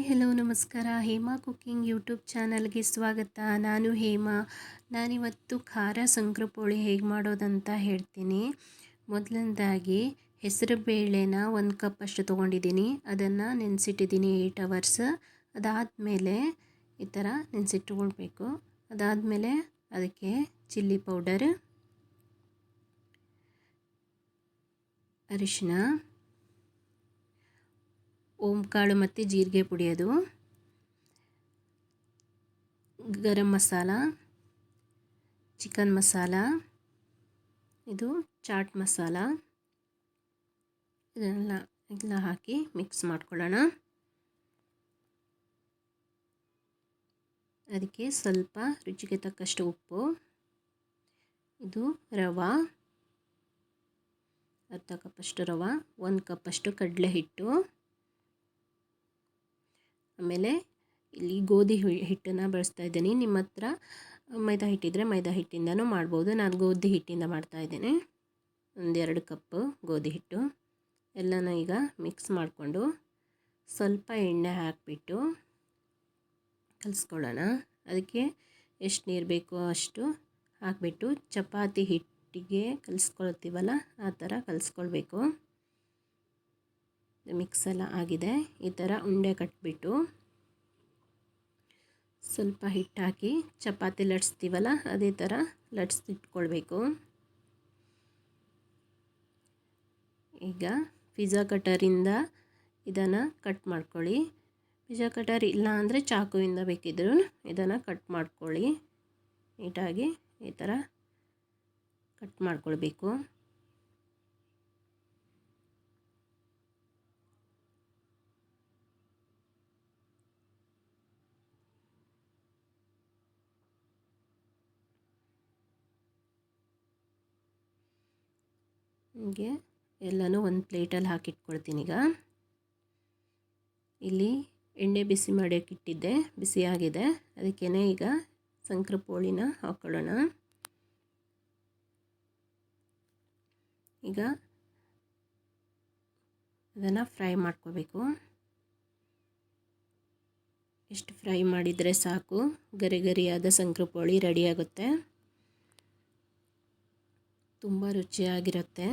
Hi hello, ನಮಸ್ಕಾರ. Hema cooking YouTube ಚಾನಲ್ಗೆ ಸ್ವಾಗತ. ನಾನು ಹೇಮಾ. ನಾನಿವತ್ತು ಖಾರ ಸಂಕ್ರಪೋಳಿ ಹೇಗೆ ಮಾಡೋದಂತ ಹೇಳ್ತೀನಿ. ಮೊದಲನೇದಾಗಿ, ಹೆಸರು ಬೇಳೆನ ಒಂದು ಕಪ್ ಅಷ್ಟು ತೊಗೊಂಡಿದ್ದೀನಿ. ಅದನ್ನು ನೆನೆಸಿಟ್ಟಿದ್ದೀನಿ ಏಯ್ಟ್ ಅವರ್ಸ್ ಅದಾದಮೇಲೆ ಈ ಥರ ನೆನೆಸಿಟ್ಟುಕೊಳ್ಬೇಕು ಅದಾದಮೇಲೆ ಅದಕ್ಕೆ ಚಿಲ್ಲಿ ಪೌಡರ್ ಅರಿಶಿನ ಓಂಕಾಳು ಮತ್ತು ಜೀರಿಗೆ ಪುಡಿ ಅದು. ಗರಂ ಮಸಾಲ, ಚಿಕನ್ ಮಸಾಲ, ಇದು ಚಾಟ್ ಮಸಾಲ. ಇದನ್ನೆಲ್ಲ ಎಲ್ಲ ಹಾಕಿ ಮಿಕ್ಸ್ ಮಾಡ್ಕೊಳ್ಳೋಣ. ಅದಕ್ಕೆ ಸ್ವಲ್ಪ ರುಚಿಗೆ ತಕ್ಕಷ್ಟು ಉಪ್ಪು, ಇದು ರವೆ, ಅರ್ಧ ಕಪ್ಪಷ್ಟು ರವೆ, ಒಂದು ಕಪ್ಪಷ್ಟು ಕಡಲೆ ಹಿಟ್ಟು ಆಮೇಲೆ ಇಲ್ಲಿ ಗೋಧಿ ಹಿಟ್ಟನ್ನು ಬಳಸ್ತಾ ಇದ್ದೀನಿ. ನಿಮ್ಮ ಹತ್ರ ಮೈದಾ ಹಿಟ್ಟಿದ್ರೆ ಮೈದಾ ಹಿಟ್ಟಿಂದನೂ ಮಾಡ್ಬೋದು. ನಾನು ಗೋಧಿ ಹಿಟ್ಟಿಂದ ಮಾಡ್ತಾ ಇದ್ದೀನಿ. ಒಂದೆರಡು ಕಪ್ಪು ಗೋಧಿ ಹಿಟ್ಟು. ಎಲ್ಲನೂ ಈಗ ಮಿಕ್ಸ್ ಮಾಡಿಕೊಂಡು ಸ್ವಲ್ಪ ಎಣ್ಣೆ ಹಾಕಿಬಿಟ್ಟು ಕಲಿಸ್ಕೊಳ್ಳೋಣ. ಅದಕ್ಕೆ ಎಷ್ಟು ನೀರು ಬೇಕೋ ಅಷ್ಟು ಹಾಕಿಬಿಟ್ಟು ಚಪಾತಿ ಹಿಟ್ಟಿಗೆ ಕಲಿಸ್ಕೊಳ್ತೀವಲ್ಲ, ಆ ಥರ ಕಲಿಸ್ಕೊಳ್ಬೇಕು. ಮಿಕ್ಸ್ ಎಲ್ಲ ಆಗಿದೆ. ಈ ಥರ ಉಂಡೆ ಕಟ್ಬಿಟ್ಟು ಸ್ವಲ್ಪ ಹಿಟ್ಟು ಹಾಕಿ ಚಪಾತಿ ಲಟ್ಸ್ತೀವಲ್ಲ ಅದೇ ಥರ ಲಟ್ಸಿಟ್ಕೊಳ್ಬೇಕು ಈಗ ಪಿಜ್ಜಾ ಕಟರಿಂದ ಇದನ್ನು ಕಟ್ ಮಾಡ್ಕೊಳ್ಳಿ. ಪಿಜ್ಜಾ ಕಟರ್ ಇಲ್ಲ ಅಂದರೆ ಚಾಕುವಿಂದ ಬೇಕಿದ್ರು ಇದನ್ನು ಕಟ್ ಮಾಡ್ಕೊಳ್ಳಿ. ನೀಟಾಗಿ ಈ ಥರ ಕಟ್ ಮಾಡ್ಕೊಳ್ಬೇಕು. ಹೀಗೆ ಎಲ್ಲನೂ ಒಂದು ಪ್ಲೇಟಲ್ಲಿ ಹಾಕಿಟ್ಕೊಳ್ತೀನಿ ಈಗ. ಇಲ್ಲಿ ಎಣ್ಣೆ ಬಿಸಿ ಮಾಡೋಕ್ಕೆ ಇಟ್ಟಿದ್ದೆ ಬಿಸಿಯಾಗಿದೆ ಅದಕ್ಕೇ ಈಗ ಸಂಕ್ರ ಪೋಳಿನ ಹಾಕ್ಕೊಳ್ಳೋಣ ಈಗ ಅದನ್ನು ಫ್ರೈ ಮಾಡ್ಕೋಬೇಕು. ಎಷ್ಟು ಫ್ರೈ ಮಾಡಿದರೆ ಸಾಕು, ಗರಿ ಗರಿಯಾದ ಸಂಕ್ರಪೋಳಿ ರೆಡಿಯಾಗುತ್ತೆ ತುಂಬ ರುಚಿಯಾಗಿರುತ್ತೆ.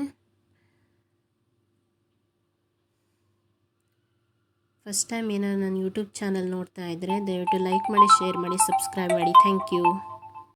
ಫಸ್ಟ್ ಟೈಮ್ ಏನಾದ್ರು ನನ್ನ ಯೂಟ್ಯೂಬ್ ಚಾನಲ್ ನೋಡ್ತಾ ಇದ್ದರೆ ದಯವಿಟ್ಟು ಲೈಕ್ ಮಾಡಿ ಶೇರ್ ಮಾಡಿ ಸಬ್ಸ್ಕ್ರೈಬ್ ಮಾಡಿ. Thank you